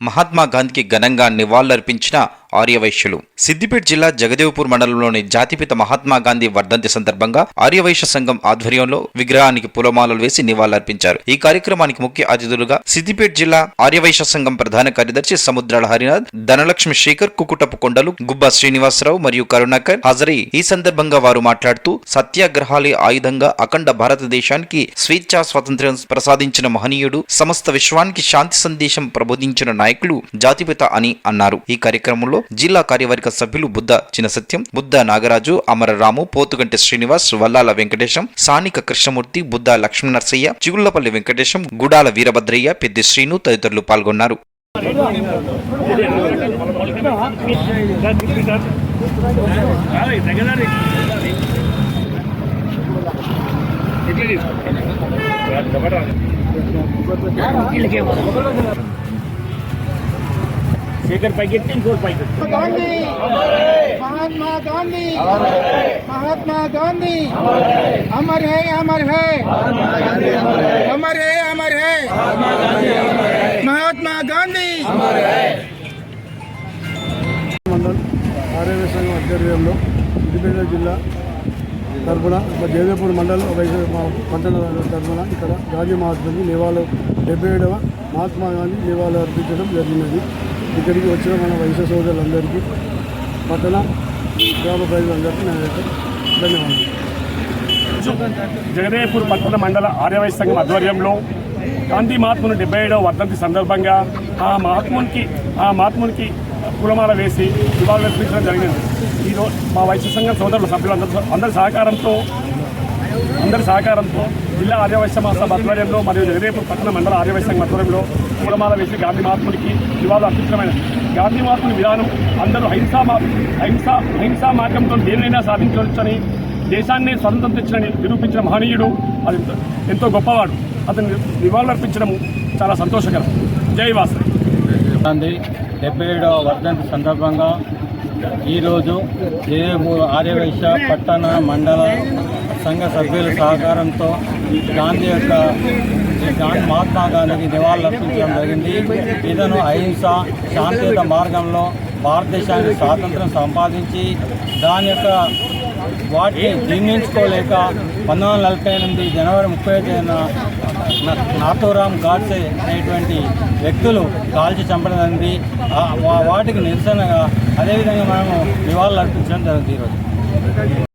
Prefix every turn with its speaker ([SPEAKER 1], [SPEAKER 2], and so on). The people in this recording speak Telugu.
[SPEAKER 1] మహాత్మా గాంధీకి ఘనంగా నివాళులర్పించిన ఆర్యవైశ్యులు. సిద్దిపేట జిల్లా జగదేవ్పూర్ మండలంలోని జాతిపిత మహాత్మా గాంధీ వర్ధంతి సందర్భంగా ఆర్యవైశ్య సంఘం ఆధ్వర్యంలో విగ్రహానికి పూలమాలలు వేసి నివాళులర్పించారు. ఈ కార్యక్రమానికి ముఖ్య అతిథులుగా సిద్దిపేట జిల్లా ఆర్యవైశ్య సంఘం ప్రధాన కార్యదర్శి సముద్రాల హరినాథ్ ధనలక్ష్మి శేఖర్ కుకుటపు కొండలు గుబ్బా శ్రీనివాసరావు మరియు కరుణాకర్ హాజరై ఈ సందర్భంగా వారు మాట్లాడుతూ సత్యాగ్రహాలే ఆయుధంగా అఖండ భారతదేశానికి స్వేచ్ఛా స్వాతంత్ర్యం ప్రసాదించిన మహనీయుడు సమస్త విశ్వానికి శాంతి సందేశం ప్రబోధించిన నాయకులు జాతిపిత అని అన్నారు. ఈ కార్యక్రమంలో జిల్లా కార్యవర్గ సభ్యులు బుద్ధ చినసత్యం బుద్ధ నాగరాజు అమరరాము పోతుగంటి శ్రీనివాస్ వల్లాల వెంకటేశం సానిక కృష్ణమూర్తి బుద్ధ లక్ష్మణనరసయ్య చిగుళ్ళపల్లి వెంకటేశం గుడాల వీరభద్రయ్య పెద్ది శ్రీను తదితరులు పాల్గొన్నారు.
[SPEAKER 2] శేఖర్ పైకి ఎత్తి ఇంకోటి పైకి ఎత్తి.
[SPEAKER 3] గాంధీ महात्मा गांधी महात्मा गांधी अमर है अमर है अमर है अमर है महात्मा गांधी
[SPEAKER 4] మండల్ ఆర్యవ సంఘం ఆధ్వర్యంలో సిద్దిపేట జిల్లా తరఫున జయదేపూర్ మండల్ వైద్య మా పట్టణ తరఫున ఇక్కడ గాంధీ మహాత్మకి నివాళులు డెబ్బై ఏడవ మహాత్మా గాంధీ నివాళులు అర్పించడం జరిగినది ఇక్కడికి వచ్చిన మన వైశ్య సోదరులందరికీ పట్టణ గ్రామ ప్రజలందరికీ నా యొక్క ధన్యవాదాలు.
[SPEAKER 2] జగదేపూర్ పట్టణ మండల ఆర్యవైశ్య సంఘం ఆధ్వర్యంలో గాంధీ మహాత్ముని డెబ్బై ఏడవ వర్ధంతి సందర్భంగా ఆ మహాత్మునికి ఆ మహాత్మునికి పూలమాల వేసి నివాళులు అర్పించడం జరిగింది. ఈరోజు మా వైశ్య సంఘం సోదరుల సభ్యులందరూ అందరి సహకారంతో అందరి సహకారంతో జిల్లా ఆర్యవైశ్య మహాసభ ఆధ్వర్యంలో మరియు జగదేపు పట్టణ మండల ఆర్యవైశ్య సంఘం ఆధ్వర్యంలో వేసి గాంధీ మహాత్ముడికి నివాళులు అర్పించడమైనది గాంధీ మహాత్ముని విధానం అందరూ హింసా మా హింసా మార్గంతో దేనినైనా సాధించవచ్చని దేశాన్ని స్వతంత్రం తెచ్చిన నిరూపించిన మహనీయుడు. అది ఎంతో- గొప్పవాడు. అతను నివాళులర్పించడం చాలా సంతోషకరం. జై వాసవి
[SPEAKER 5] గాంధీ డెబ్బై ఏడవ వర్ధంతి సందర్భంగా ఈరోజు ఏ ఆర్యవైశ్య పట్టణ మండల సంఘ సభ్యుల సహకారంతో గాంధీ యొక్క గాంధీ మహాత్మా గాంధీకి నివాళులర్పించడం జరిగింది. ఇతను అహింస శాంతియుత మార్గంలో భారతదేశానికి స్వాతంత్రం సంపాదించి దాని యొక్క వాటిని జీర్ణించుకోలేక పంతొమ్మిది వందల నలభై ఎనిమిది జనవరి ముప్పై తేదీన నాథూరామ్ నాథోరామ్ గాడ్సే అనేటువంటి వ్యక్తులు కాల్చి చంపడం జరిగింది. వాటికి నిరసనగా అదేవిధంగా మనము నివాళులు అర్పించడం జరుగుతుంది ఈరోజు.